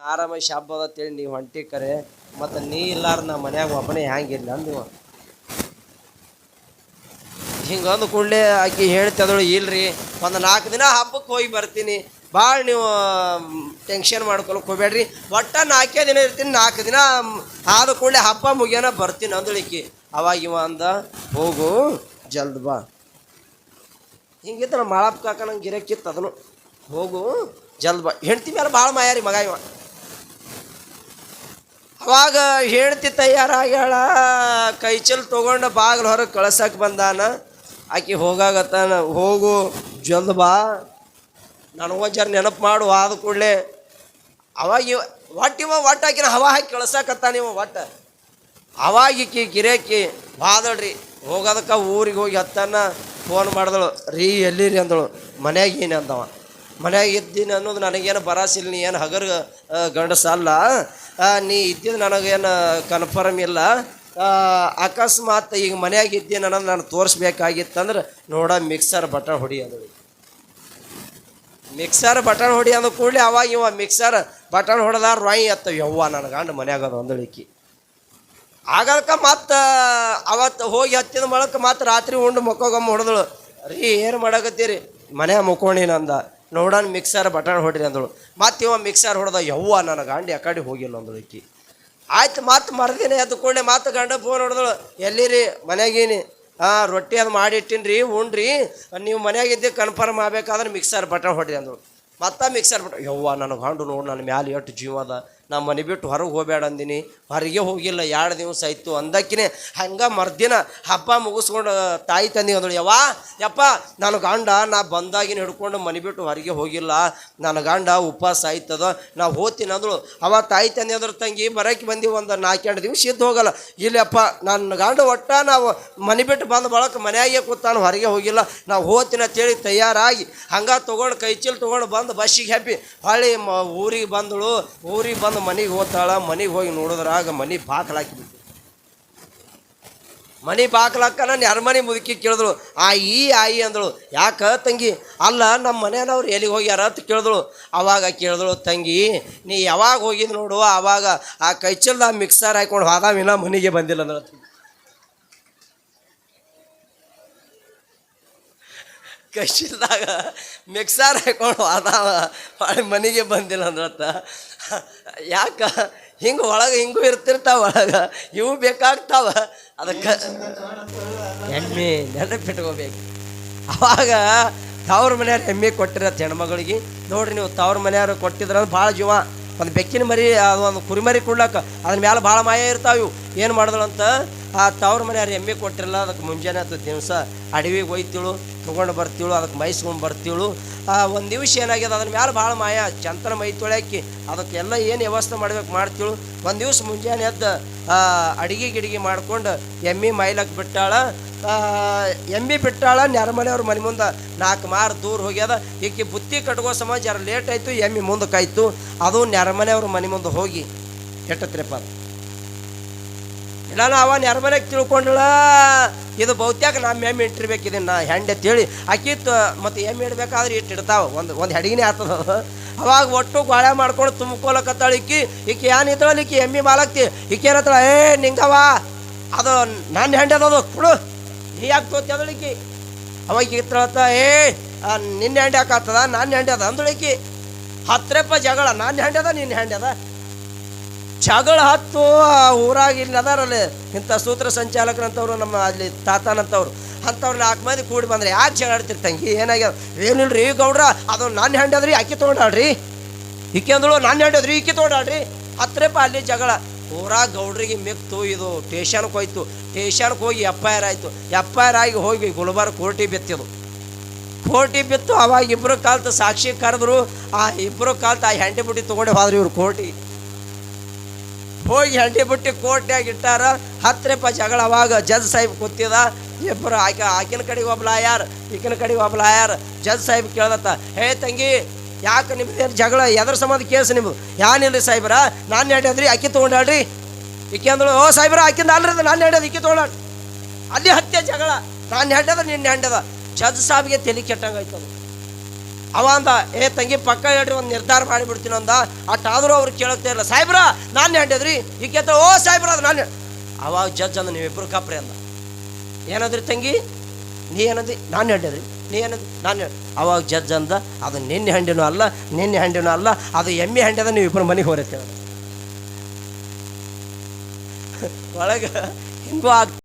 ಆರಾಮ ಶಾಪ್ ಅದಂತೇಳಿ ನೀವು ಹೊಂಟಿ ಕರೆ ಮತ್ತು ನೀ ಇಲ್ಲಾರ ನಮ್ಮ ಮನ್ಯಾಗ ಒಬ್ಬನೇ ಹ್ಯಾಂಗಿಲ್ಲ ಅಂದಿವ. ಹಿಂಗಂದು ಕೂಡಲೇ ಆಕಿ ಹೇಳ್ತದಳು ಇಲ್ರಿ, ಒಂದು ನಾಲ್ಕು ದಿನ ಹಬ್ಬಕ್ಕೆ ಹೋಗಿ ಬರ್ತೀನಿ ಭಾಳ ನೀವು ಟೆನ್ಷನ್ ಮಾಡ್ಕೊಳಕ್ಕೆ ಹೋಗ್ಬೇಡ್ರಿ ಒಟ್ಟ ನಾಲ್ಕೇ ದಿನ ಇರ್ತೀನಿ, ನಾಲ್ಕು ದಿನ ಆದ ಕೂಡಲೇ ಹಬ್ಬ ಮುಗಿಯೋಣ ಬರ್ತೀನಿ ಅಂದಳಿಕಿ ಅವಾಗ ಇವ ಅಂದ, ಹೋಗು, ಜಲ್ದ ಬಾ. ಹಿಂಗಿತ್ತು ನಮ್ಮ ಮಾಳಪ್ಪ ಕಾಕ ನಂಗೆ ಗಿರಕ್ಕಿತ್ತು ಅದನ್ನು ಹೋಗು, ಜಲ್ದ್ ಬಾ. ಹೆಂಡ್ತಿ ಮೇಲೆ ಭಾಳ ಮಾಯಾರಿ ಮಗ ಇವ. ಅವಾಗ ಹೇಳ್ತಿ ತಯಾರಾಗ್ಯಾಳ ಕೈಚಲ್ ತೊಗೊಂಡು ಬಾಗಿಲು ಹೊರಗೆ ಕಳ್ಸಕ್ಕೆ ಬಂದಾನ. ಆಕೆ ಹೋಗಾಗತ್ತಾನ, ಹೋಗು, ಜಲ್ದ ಬಾ. ನನಗೊಂದು ಜರ ನೆನಪು ಮಾಡು, ಆದ ಕೂಡಲೇ. ಅವಾಗ ಇವ ಒಟ್ಟು ಇವ ಒಟ್ಟು ಆಕಿನ ಹವಾ ಹಾಕಿ ಕಳ್ಸಕತ್ತಾನ ಇವ ಒಟ್ಟು. ಅವಾಗ ಈಕಿ ಗಿರೇಕಿ ಬಾದಳ್ರಿ ಹೋಗೋದಕ್ಕೆ ಊರಿಗೆ ಹೋಗಿ ಹತ್ತಾನ ಫೋನ್ ಮಾಡಿದಳು, ರೀ, ಎಲ್ಲಿರಿ? ಅಂದಳು, ಮನೆಯಾಗ ಏನು ಅಂದವ? ಮನ್ಯಾಗ ಇದ್ದೀನಿ ಅನ್ನೋದು ನನಗೇನು ಬರಾಸಿಲ್ಲ ನೀ ಏನು ಹಗರ್ ಗಂಡಸಲ್ಲ? ನೀ ಇದ್ದಿದ್ದು ನನಗೇನು ಕನ್ಫರ್ಮ್ ಇಲ್ಲ. ಅಕಸ್ಮಾತ್ ಈಗ ಮನ್ಯಾಗ ಇದ್ದೀನಿ ಅನ್ನೋದು ನಾನು ತೋರಿಸ್ಬೇಕಾಗಿತ್ತಂದ್ರೆ ನೋಡ, ಮಿಕ್ಸರ್ ಬಟನ್ ಹೊಡಿಯೋದು. ಮಿಕ್ಸರ್ ಬಟನ್ ಹೊಡಿಯೋದು ಕೂಡಲೇ ಅವಾಗ ಇವ ಮಿಕ್ಸರ್ ಬಟನ್ ಹೊಡೆದ ರಾಯಿ ಅತ್ತ ಯವ್ವ ನನ್ನ ಗಂಡ ಮನ್ಯಾಗ ಅದು ಒಂದಳಿಕೆ. ಆಗಲ್ಕ ಮತ್ತೆ, ಅವತ್ತು ಹೋಗಿ ಹತ್ತಿದ ಮೊಳಕ್ಕೆ ಮತ್ತೆ ರಾತ್ರಿ ಉಂಡು ಮಕ್ಕೋಗಮ್ಮ ಹೊಡೆದಳು. ರೀ ಏನು ಮಾಡಕತ್ತೀರಿ? ಮನ್ಯಾಗ ಮುಕ್ಕೊಂಡಿನ ಅಂದ ನೋಡೋಣ ಮಿಕ್ಸರ್ ಬಟನ್ ಹೊಡ್ರಿ ಅಂದಳು. ಮತ್ತೆ ಇವ ಮಿಕ್ಸರ್ ಹೊಡೆದ, ಯವ್ವ, ನನ್ನ ಗಾಂಡಿ ಆ ಕಡೆ ಹೋಗಿಲ್ಲ ಅಂದಳು ಈಕಿ. ಆಯ್ತು ಮತ್ತೆ ಮರದಿನ ಎದ್ದುಕೊಂಡೆ ಮತ್ತೆ ಗಂಡ ಫೋನ್ ಹೊಡೆದಳು, ಎಲ್ಲಿರಿ? ಮನೆಗೇನಿ ಹಾಂ, ರೊಟ್ಟಿ ಅದು ಮಾಡಿಟ್ಟಿನ್ರಿ ಉಣ್ರಿ ನೀವು ಮನ್ಯಾಗಿದ್ದೆ ಕನ್ಫರ್ಮ್ ಮಾಡ್ಬೇಕಾದ್ರೆ ಮಿಕ್ಸರ್ ಬಟನ್ ಹೊಡ್ರಿ ಅಂದಳು. ಮತ್ತೆ ಮಿಕ್ಸರ್ ಬಟನ್ ಯವ್ವ, ನನ್ನ ಗಾಂಡು ನೋಡು, ನನ್ನ ಮ್ಯಾಲೆ ಎಷ್ಟು ಜೀವ ಅದ. ನಾ ಮನೆ ಬಿಟ್ಟು ಹೊರಗೆ ಹೋಗ್ಬೇಡ ಅಂದಿನಿ. ಹೊರಗೆ ಹೋಗಿಲ್ಲ, ಎರಡು ದಿವಸ ಆಯಿತು ಅಂದಕ್ಕಿನೇ ಹಂಗೆ ಮರ್ದಿನ ಹಬ್ಬ ಮುಗಿಸ್ಕೊಂಡು ತಾಯಿ ತಂದಿ ಅಂದಳು, ಯವ್ವ, ಯಪ್ಪ, ನನ್ನ ಗಂಡ ನಾ ಬಂದಾಗಿನ ಹಿಡ್ಕೊಂಡು ಮನೆ ಬಿಟ್ಟು ಹೊರಗೆ ಹೋಗಿಲ್ಲ. ನನ್ನ ಗಂಡ ಉಪವಾಸ ಆಯ್ತದ, ನಾ ಹೋತೀನಿ ಅಂದಳು. ಅವ ತಾಯಿ ತಂದೆ ಅಂದ್ರ ತಂಗಿ, ಬರಕ್ಕೆ ಬಂದಿ ಒಂದು ನಾಲ್ಕೆರಡು ದಿವಸ ಇದ್ದು ಹೋಗಲ್ಲ. ಇಲ್ಲಪ್ಪ, ನನ್ನ ಗಂಡ ಒಟ್ಟ ನಾವು ಮನೆ ಬಿಟ್ಟು ಬಂದ ಬಳಕ ಮನೆಯಾಗೆ ಕೂತಾನು, ಹೊರಗೆ ಹೋಗಿಲ್ಲ. ನಾವು ಹೋತಿನ ಅಂತೇಳಿ ತಯಾರಾಗಿ ಹಂಗೆ ತೊಗೊಂಡು ಕೈ ಚೀಲ ತೊಗೊಂಡು ಬಂದು ಬಸ್ಸಿಗೆ ಹ್ಯಾಪಿ ಹೊಳ್ಳಿ ಊರಿಗೆ ಬಂದಳು. ಊರಿಗೆ ಬಂದು ಮನೆಗೆ ಹೋಗ್ತಾಳ, ಮನೆಗೆ ಹೋಗಿ ನೋಡಿದ್ರಾಗ ಮನೆ ಬಾಕಲಾಕಿ ಬಿಟ್ಟು ಮನೆ ಬಾಕಲಾಕ ನಾನು ಅರಮನೆ ಮುದುಕಿ ಕೇಳಿದಳು, ಆ ಈ ಆಯಿ ಅಂದಳು, ಯಾಕ ತಂಗಿ? ಅಲ್ಲ, ನಮ್ಮ ಮನೆಯವ್ರು ಎಲ್ಲಿಗೆ ಹೋಗ್ಯಾರ? ಅಂತ ಕೇಳಿದಳು. ಅವಾಗ ಕೇಳಿದಳು, ತಂಗಿ, ನೀ ಯಾವಾಗ ಹೋಗಿದ್ ನೋಡು, ಅವಾಗ ಆ ಕೈಚಲ್ದ ಮಿಕ್ಸರ್ ಹಾಕೊಂಡು ಹೋದಾವಿನ ಮನೆಗೆ ಬಂದಿಲ್ಲ ಅಂದಳು ಕೈಚಲ್ದಾಗ ಮಿಕ್ಸರ್ ಹಾಕೊಂಡು ಅದಾವ ಭಾಳ ಮನೆಗೆ ಬಂದಿಲ್ಲ ಅಂದ್ರತ್ತ. ಯಾಕ? ಹಿಂಗೆ ಒಳಗೆ ಹಿಂಗೂ ಇರ್ತಿರ್ತಾವ ಒಳಗೆ. ಇವು ಬೇಕಾಗ್ತಾವ. ಅದಕ್ಕೆ ಎಮ್ಮೆ ನೆನಪಿಟ್ಕೋಬೇಕು. ಅವಾಗ ತವ್ರ ಮನೆಯವ್ರು ಎಮ್ಮೆ ಕೊಟ್ಟಿರತ್ತೆ ಹೆಣ್ಮಗಳಿಗೆ. ನೋಡ್ರಿ ನೀವು ತವ್ರ ಮನೆಯವ್ರು ಕೊಟ್ಟಿದ್ರ ಭಾಳ ಜೀವ. ಒಂದು ಬೆಕ್ಕಿನ ಮರಿ ಅದು ಒಂದು ಕುರಿಮರಿ ಕೊಡ್ಲಕ್ಕ ಅದ್ರ ಮೇಲೆ ಭಾಳ ಮಾಯ ಇರ್ತಾವ ಇವು. ಏನು ಮಾಡಿದಳಂತ ಆ ತವ್ರ ಮನೆಯವ್ರು ಎಮ್ಮೆ ಕೊಟ್ಟಿರಲ್ಲ, ಅದಕ್ಕೆ ಮುಂಜಾನೆ ಹತ್ತು ದಿವಸ ಅಡವಿಗೆ ಒಯ್ತಿಳು ತೊಗೊಂಡು ಬರ್ತೀಳು, ಅದಕ್ಕೆ ಮೈಸ್ಕೊಂಡು ಬರ್ತೀಳು. ಒಂದು ದಿವಸ ಏನಾಗ್ಯದ ಅದ್ರ ಮೇಲೆ ಭಾಳ ಮಾಯ. ಚಂತನ ಮೈ ತೊಳ್ಯಾಕಿ ಅದಕ್ಕೆಲ್ಲ ಏನು ವ್ಯವಸ್ಥೆ ಮಾಡ್ಬೇಕು ಮಾಡ್ತೀಳು. ಒಂದು ದಿವಸ ಮುಂಜಾನೆ ಎದ್ದು ಅಡಿಗೆ ಗಿಡಿಗೆ ಮಾಡ್ಕೊಂಡು ಎಮ್ಮೆ ಮೈಲಕ್ಕೆ ಬಿಟ್ಟಾಳ. ಎಮ್ಮಿ ಬಿಟ್ಟಾಳ ನೆರಮನೆಯವ್ರ ಮನೆ ಮುಂದೆ ನಾಲ್ಕು ಮಾರು ದೂರ ಹೋಗ್ಯದ. ಈಕೆ ಬುತ್ತಿ ಕಟ್ಕೋ ಸಮ ಜರ ಲೇಟ್ ಆಯಿತು ಎಮ್ಮಿ ಮುಂದಕ್ಕಾಯ್ತು ಅದು ನೆರಮನೆಯವ್ರ ಮನೆ ಮುಂದೆ ಹೋಗಿ ಕೆಟ್ಟತ್ರಿಪ್ಪ ಅದು. ಇಲ್ಲ ಅವ ನೆರಮನೆಗೆ ತಿಳ್ಕೊಂಡಳ? ಇದು ಬಹುತೇಕ ನಮ್ಮ ಎಮ್ಮೆ ಇಟ್ಟಿರ್ಬೇಕು ಇದನ್ನ, ಹೆಂಡೆ ತಿಳಿ. ಅಕ್ಕಿತ್ತು ಮತ್ತು ಎಮ್ಮೆ ಇಡ್ಬೇಕಾದ್ರೆ ಇಟ್ಟು ಇಡ್ತಾವ. ಒಂದು ಒಂದು ಹೆಡಿಗಿನೇ ಆಗ್ತದ ಅವಾಗ ಒಟ್ಟು ಗಾಳೆ ಮಾಡ್ಕೊಂಡು ತುಂಬ್ಕೊಳಕತ್ತಾಳ ಇಕ್ಕಿ. ಈಕೆ ಏನ್ ಇದ್ದಾಳ ಈಕಿ ಎಮ್ಮಿ ಮಾಲಕ್ತಿ. ಈಕೆ ಏನತ್ತಳ ಏ ನಿಂಗವ ಅದು ನನ್ನ ಹೆಂಡೆ ಅದದು ಕೊಡು. ನೀ ಯಾಕೆ ತೋತಿ ಅದಳಿಕಿ ಅವಾಗ ಇತ್ತಳತ್ತ ಏ ನಿನ್ನ ಹೆಂಡೆ ಹಾಕತ್ತದ ನನ್ನ ಹೆಂಡೆ ಅದ ಅಂದಳಿಕಿ ಹತ್ರಪ್ಪ ಜಗಳ ನನ್ನ ಹೆಂಡೆ ಅದ ನಿನ್ನ ಹೆಂಡೆ ಅದ? ಜಗಳ ಹತ್ತು ಆ ಊರಾಗ ಇಲ್ಲಿ ಅದಾರಲ್ಲಿ ಇಂಥ ಸೂತ್ರ ಸಂಚಾಲಕರಂಥವ್ರು ನಮ್ಮ ಅಲ್ಲಿ ತಾತನಂಥವ್ರು ಅಂಥವ್ರು ನಾಲ್ಕು ಮಂದಿ ಕೂಡಿ ಬಂದ್ರೆ ಯಾಕೆ ಜಗಳ ತಂಗಿ? ಏನಾಗ್ಯದ ಏನಿಲ್ರಿ ಗೌಡ್ರ ಅದು ನನ್ನ ಹೆಂಡದ್ರಿ ಅಕ್ಕಿ ತೊಗೊಂಡಾಳ್ರಿ? ಈಕೆ ಅಂದಳು ನನ್ನ ಹೆಂಡದ್ರಿ ಈಕೆ ತೊಗೊಂಡಾಳ್ರಿ? ಹತ್ರಪ್ಪ ಅಲ್ಲಿ ಜಗಳ. ಊರಾಗ ಗೌಡ್ರಿಗೆ ಮಿಕ್ತು, ಇದು ಟೇಷನ್ಗೆ ಹೋಯ್ತು. ಟೇಷನ್ಗೆ ಹೋಗಿ ಎಫ್ ಐ ಆರ್ ಆಯಿತು. ಎಫ್ ಐ ಆಗಿ ಹೋಗಿ ಗುಲ್ಬರ್ಗ ಕೋರ್ಟಿಗೆ ಬಿತ್ತಿದು ಕೋರ್ಟಿ ಬಿತ್ತು, ಅವಾಗ ಇಬ್ಬರು ಕಾಲ್ತು ಸಾಕ್ಷಿ ಕರೆದ್ರು. ಆ ಇಬ್ಬರು ಕಾಲ್ತು ಆ ಹೆಂಡಿ ಬುಟ್ಟಿ ತೊಗೊಂಡೆ ಹೋದ್ರಿ ಇವ್ರು ಕೋರ್ಟಿ. ಹೋಗಿ ಹಂಡಿ ಬಿಟ್ಟು ಕೋರ್ಟ್ನಾಗ ಇಟ್ಟಾರ ಹತ್ರಪ್ಪ ಜಗಳ ಅವಾಗ ಜಜ್ ಸಾಹೇಬ್ ಕೂತಿದ ಇಬ್ಬರು ಆಕೆ, ಆಕಿನ ಕಡೆಗೆ ಒಬ್ಲ ಯಾರು, ಈಕಿನ ಕಡೆಗೆ ಒಬ್ಲ ಯಾರು? ಜಜ್ ಸಾಹೇಬ್ ಕೇಳ್ದತ್ತ, ಹೇ ತಂಗಿ, ಯಾಕೆ ನಿಮ್ದೇನು ಜಗಳ, ಎದ್ರ ಸಂಬಂಧ ಕೇಸ್ ನಿಮ್ಮದು ಯಾನಿಲ್ರಿ ಸಾಹೇಬ್ರ? ನಾನು ಹೇಳಿದ್ರಿ ಅಕ್ಕಿ ತೊಗೊಂಡಾಳ್ರಿ? ಈಕೆ ಅಂದಳು, ಓ ಸಾಹೇಬ್ರ, ಆಕಿಂದ ಅಲ್ರಿ ನಾನು ಹೇಳ್ಯದ ಈಕೆ ತೊಗೊಂಡ ಅಲ್ಲಿ ಹತ್ಯೆ ಜಗಳ, ನಾನು ಹೆಂಡದ ನಿನ್ನ ಹೆಂಡದ. ಜಜ್ ಸಾಬ್ಗೆ ತಲೆ ಕೆಟ್ಟಂಗಾಯ್ತದ. ಅವ ಅಂದ, ಏ ತಂಗಿ, ಪಕ್ಕ ಹೇಳ್ರಿ, ಒಂದು ನಿರ್ಧಾರ ಮಾಡಿಬಿಡ್ತೀನಿ ಅಂದ. ಆದರೂ ಅವ್ರು ಕೇಳುತ್ತೆ, ಇಲ್ಲ, ಸಾಹೇಬ್ರ, ನಾನು ಈ ಕೇಳ್ತ ಓ, ಸಾಹೇಬ್ರ, ಅದು ನಾನು ಅವಾಗ ಜಡ್ಜ್ ಅಂದ ನೀವಿಬ್ಬರು ಕಾಪ್ರಿ ಅಂದ. ಏನದ್ರಿ ತಂಗಿ? ನೀ ಏನದಿ ನಾನು ಹಂಡ್ಯದ್ರಿ ನೀ ಏನದಿ ನಾನು ಹೇಳಿ ಅವಾಗ ಜಡ್ಜ್ ಅಂದ, ಅದು ನಿನ್ನೆ ಹಂಡಿನೂ ಅಲ್ಲ, ನಿನ್ನೆ ಹಂಡಿನೂ ಅಲ್ಲ, ಅದು ಎಮ್ಮೆ ಹಂಡ್ಯದ ನೀವು ಇಬ್ಬರು ಮನೆಗೆ ಹೊರತ್ತೇವೆ ಒಳಗೆ ಹಿಂಗೂ ಆಗ್